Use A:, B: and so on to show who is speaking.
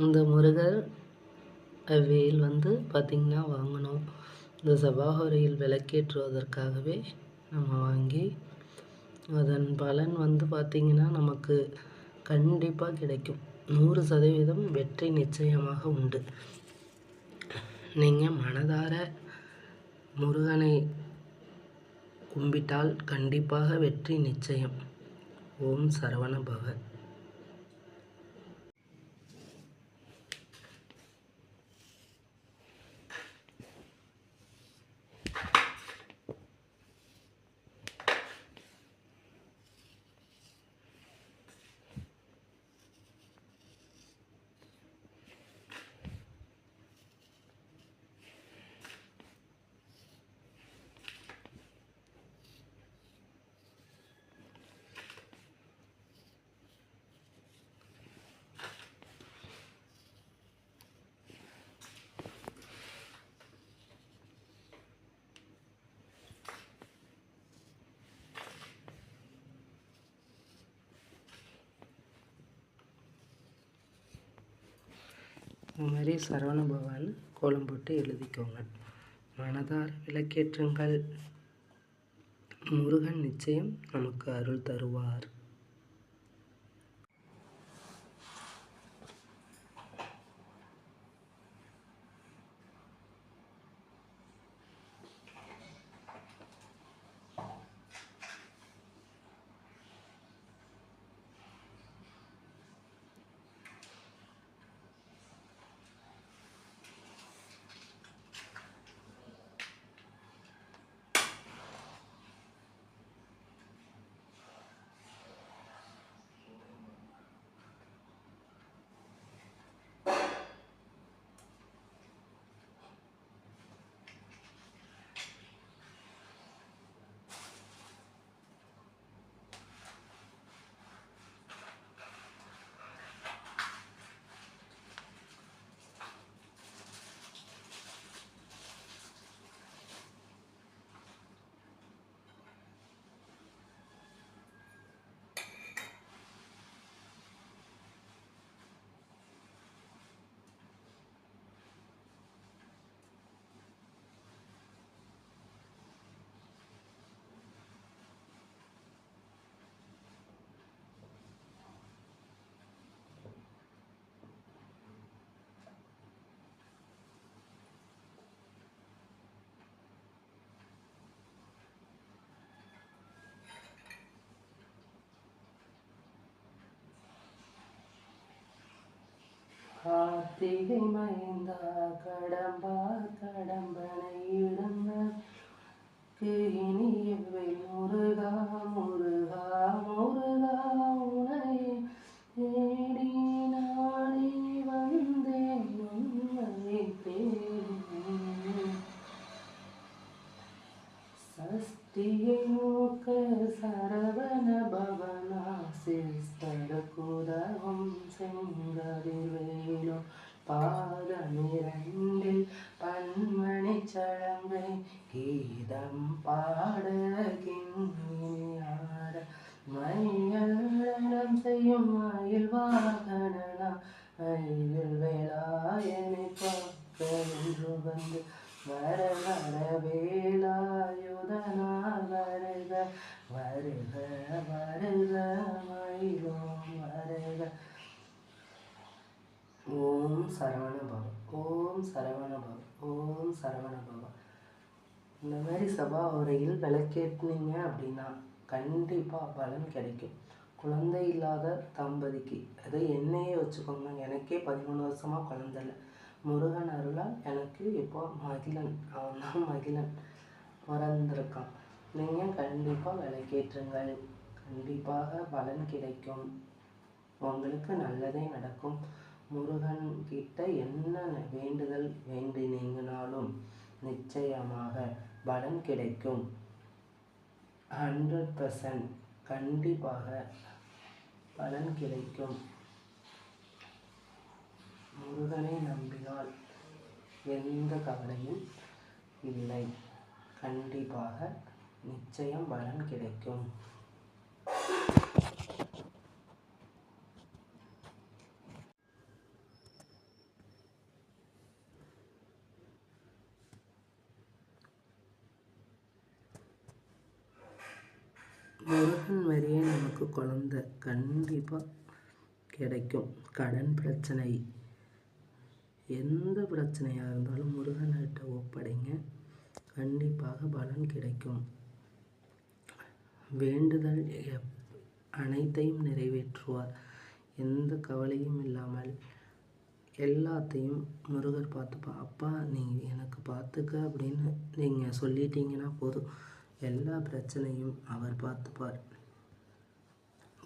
A: இந்த முருகர் வேல் வந்து பார்த்திங்கன்னா வாங்கினோம் இந்த சபாஹுரையில் விளக்கேற்றுவதற்காகவே நம்ம வாங்கி அதன் பலன் வந்து பார்த்திங்கன்னா நமக்கு கண்டிப்பாக கிடைக்கும். நூறு சதவீதம் வெற்றி நிச்சயமாக உண்டு. நீங்கள் மனதார முருகனை கும்பிட்டால் கண்டிப்பாக வெற்றி நிச்சயம். ஓம் சரவண பவ இந்த மாதிரி சரவண கோலம் போட்டு எழுதிக்கோங்க. மனதார் விளக்கேற்றுங்கள். முருகன் நிச்சயம் நமக்கு அருள் தருவார். கார்த்திகை மைந்தா கடம்பா கடம்பனை இழந்த இனியவை സ്ഥലക്കുതവും ചെങ്കതിവേലു പാദമിരണ്ടിൽ പന്മണിച്ചഴമ്പേ ഗീതം പാട കിങ്ങിയാട മയ്യണം ചെയ്യും മയിൽ വാകണന മയിൽ വേളായനെ പക്കു വന്ന് വരണ വേളായുധനാ വരുക വരുക சரவண பவ ஓம் சரவண பவ ஓம் சரவண பவ இந்த மாதிரி சபா உரையில் விளக்கேற்றினீங்க அப்படின்னா கண்டிப்பாக பலன் கிடைக்கும். குழந்தை இல்லாத தம்பதிக்கு அதை என்னையே வச்சுக்கோங்க எனக்கே பதிமூணு வருஷமாக குழந்தை இல்லை. முருகன் அருளால் எனக்கு இப்போ மகிழன் அவன் தான் மகிழன் பிறந்திருக்கான். நீங்கள் கண்டிப்பாக விளக்கேற்றுங்கள். கண்டிப்பாக பலன் கிடைக்கும். உங்களுக்கு நல்லதே நடக்கும். முருகன் கிட்ட என்ன வேண்டுதல் வேண்டினீங்கனாலும் நிச்சயமாக பலன் கிடைக்கும். ஹண்ட்ரட் பர்சன்ட் கண்டிப்பாக பலன் கிடைக்கும். முருகனை நம்பினால் எந்த கவலையும் இல்லை. கண்டிப்பாக நிச்சயம் பலன் கிடைக்கும் முருகன் மாதிரியே குழந்த கண்டிப்பாக கிடைக்கும். கடன் பிரச்சனை. எந்த பிரச்சனையாக இருந்தாலும் முருகன்கிட்ட ஒப்படைங்க. கண்டிப்பாக பலன் கிடைக்கும். வேண்டுதல் அனைத்தையும் நிறைவேற்றுவார். எந்த கவலையும் இல்லாமல் எல்லாத்தையும் முருகர் பார்த்துப்பா அப்பா நீங்கள் எனக்கு பார்த்துக்க அப்படின்னு நீங்கள் சொல்லிட்டீங்கன்னா போதும். எல்லா பிரச்சனையும் அவர் பார்த்துப்பார்.